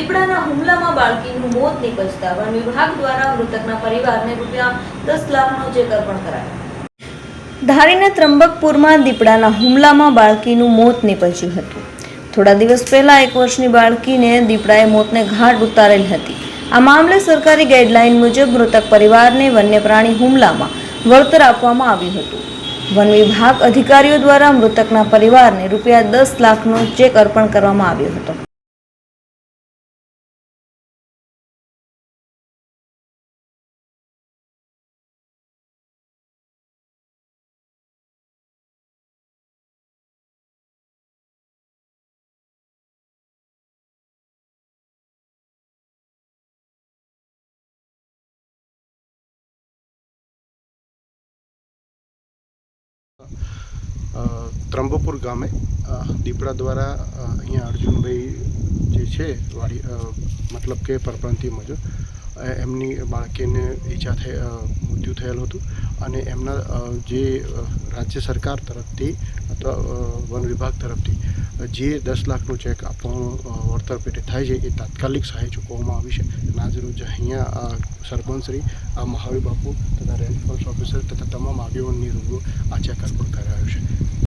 દીપડાના હુમલામાં બાળકીનું મોત નીપજતા વન વિભાગ દ્વારા મૃતકના પરિવારને રૂપિયા દસ લાખનો ચેક અર્પણ કરાયો. ધારીના ત્રંબકપુરમાં દીપડાના હુમલામાં બાળકીનું મોત નીપજ્યું હતું. થોડા દિવસ પહેલા એક વર્ષની બાળકીને દીપડાએ મોતને ઘાટ ઉતારેલ હતી. આ મામલે સરકારી ગાઈડલાઈન મુજબ મૃતક પરિવારને વન્ય પ્રાણી હુમલામાં વળતર આપવામાં આવ્યું હતું. વન વિભાગ અધિકારીઓ દ્વારા મૃતકના પરિવારને રૂપિયા દસ લાખનો ચેક અર્પણ કરવામાં આવ્યો હતો. ત્રંબોપુર ગામે દીપડા દ્વારા અહીંયા અર્જુનભાઈ જે છે, વાડી મતલબ કે પરપ્રાંતિય મુજબ એમની બાળકીને ઈજા થઈ મૃત્યુ થયેલું હતું અને એમના જે રાજ્ય સરકાર તરફથી અથવા વન વિભાગ તરફથી જે દસ લાખનું ચેક આપવાનું વળતર પેટે થાય છે, એ તાત્કાલિક સહાય ચૂકવવામાં આવી છે. અને અહીંયા સરપંચશ્રી આ મહાવી બાપુ તથા રેન્જ ફોર્સ ઓફિસર તથા તમામ આગેવાનની